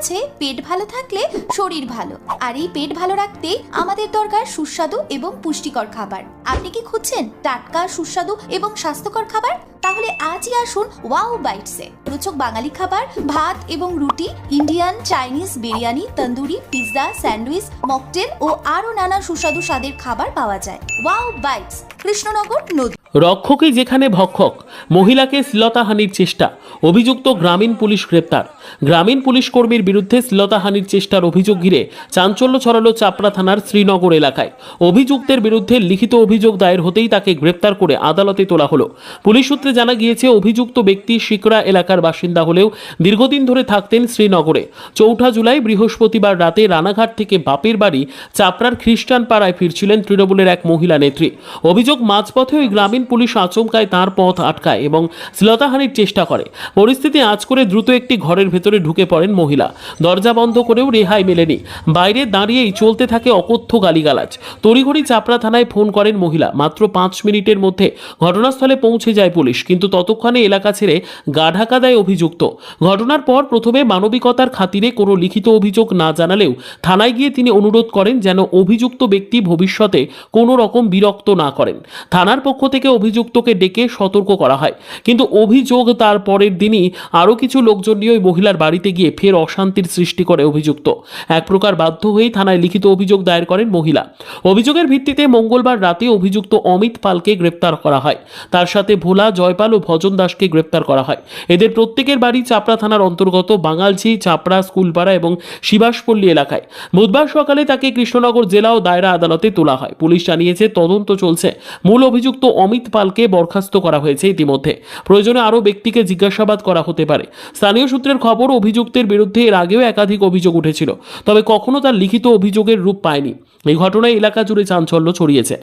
আছে, পেট ভালো থাকলে শরীর ভালো। আর এই পেট ভালো রাখতে আমাদের দরকার সুস্বাদু এবং পুষ্টিকর খাবার। আপনি কি খুঁজছেন টাটকা, সুস্বাদু এবং স্বাস্থ্যকর খাবার? তাহলে আজই আসুন ওয়াও বাইটসে। রোচক বাঙালি খাবার, ভাত এবং রুটি, Indian, Chinese biryani, tandoori, pizza, sandwich, mocktail ও আরও নানা সুস্বাদু স্বাদের খাবার পাওয়া যায়। ওয়াও বাইটস, কৃষ্ণনগর নদী। রক্ষকই যেখানে ভক্ষক, মহিলাকে শ্লীলতাহানির চেষ্টা, অভিযুক্ত গ্রামীণ পুলিশ গ্রেপ্তার। গ্রামীণ পুলিশ কর্মীর বিরুদ্ধে শ্লীলতাহানির চেষ্টার অভিযোগ ঘিরে চাঞ্চল্য ছড়ালো চাপড়া থানার শ্রীনগর এলাকায়। অভিযুক্তের বিরুদ্ধে লিখিত অভিযোগ দায়ের হতেই তাকে গ্রেপ্তার করে আদালতে তোলা হলো। পুলিশ সূত্রে জানা গিয়েছে, অভিযুক্ত ব্যক্তি শিকরা এলাকার বাসিন্দা হলেও দীর্ঘদিন ধরে থাকতেন শ্রীনগরে। চৌঠা জুলাই বৃহস্পতিবার রাতে রানাঘাট থেকে বাপের বাড়ি চাপড়ার খ্রিস্টান পাড়ায় ফিরছিলেন তৃণমূলের এক মহিলা নেত্রী। অভিযোগ মাঝপথে ওই গ্রামীণ পুলিশ আচমকায় তার পথ আটকায় এবং শ্লীলতাহানির চেষ্টা করে। পরিস্থিতি আঁচ করে দ্রুত একটি ঘরের ভেতরে ঢুকে পড়েন মহিলা। দরজা বন্ধ করেও রেহাই মেলেনি। বাইরে দাঁড়িয়েই চলতে থাকে অকথ্য গালিগালাজ। তড়িঘড়ি চাপড়া থানায় ফোন করেন মহিলা। মাত্র পাঁচ মিনিটের মধ্যে ঘটনাস্থলে পৌঁছে যায় পুলিশ, কিন্তু ততক্ষণে এলাকা ছেড়ে গা ঢাকা দেয় অভিযুক্ত। ঘটনার পর প্রথমে মানবিকতার খাতিরে কোনো লিখিত অভিযোগ না জানালেও থানায় গিয়ে তিনি অনুরোধ করেন যেন অভিযুক্ত ব্যক্তি ভবিষ্যতে কোনো রকম বিরক্ত না করেন। থানার পক্ষ থেকে অভিযুক্তকে ডেকে সতর্ক করা হয়। কিন্তু অভিযোগ তার পরের দিনই আরও কিছু লোকজন নিয়ে ওই মহিলার বাড়িতে গিয়ে ফের অশান্তির সৃষ্টি করে অভিযুক্ত। এক প্রকার বাধ্য হয়েই থানায় লিখিত অভিযোগ দায়ের করেন মহিলা। অভিযোগের ভিত্তিতে মঙ্গলবার রাতে অভিযুক্ত অমিত পালকে গ্রেপ্তার করা হয়। তার সাথে ভোলা, জয়পাল ও ভজন দাসকে গ্রেপ্তার করা হয়। এদের প্রত্যেকের বাড়ি চাপড়া থানার অন্তর্গত বাঙালঝি, চাপড়া, স্কুলপাড়া এবং শিবাসপল্লী এলাকায়। বুধবার সকালে তাকে কৃষ্ণনগর জেলা ও দায়রা আদালতে তোলা হয়। পুলিশ জানিয়েছে, তদন্ত চলছে। মূল অভিযুক্ত অমিত পালকে বরখাস্ত করা হয়েছে ইতিমধ্যে। প্রয়োজনে আরও ব্যক্তিকে জিজ্ঞাসাবাদ করা হতে পারে। স্থানীয় সূত্রের খবর, অভিযুক্তের বিরুদ্ধে এর আগেও একাধিক অভিযোগ উঠেছিল, তবে কখনো তার লিখিত অভিযোগের রূপ পায়নি। এই ঘটনায় এলাকা জুড়ে চাঞ্চল্য ছড়িয়েছে।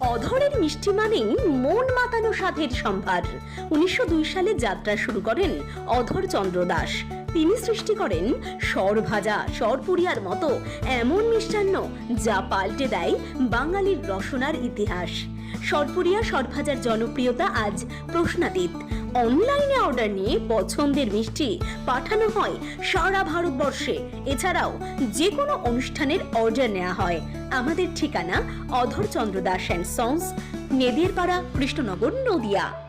অধরের মিষ্টি মানেই মন মাতানো স্বাদের সম্ভার। উনিশশো দুই সালে যাত্রা শুরু করেন অধর চন্দ্র দাস। তিনি সৃষ্টি করেন সর ভাজা সরপুরিয়ার মতো এমন মিষ্টান্ন যা পাল্টে দেয় বাঙালির রসনার ইতিহাস। সরপুরিয়া সরভাজার জনপ্রিয়তা আজ প্রশ্নাতীত। অনলাইনে অর্ডার নিয়ে পছন্দের মিষ্টি পাঠানো হয় সারা ভারতবর্ষে। এছাড়াও যে কোনো অনুষ্ঠানের অর্ডার নেওয়া হয়। আমাদের ঠিকানা অধর চন্দ্র দাস অ্যান্ড সন্স, নেদিরপাড়া, কৃষ্ণনগর, নদিয়া।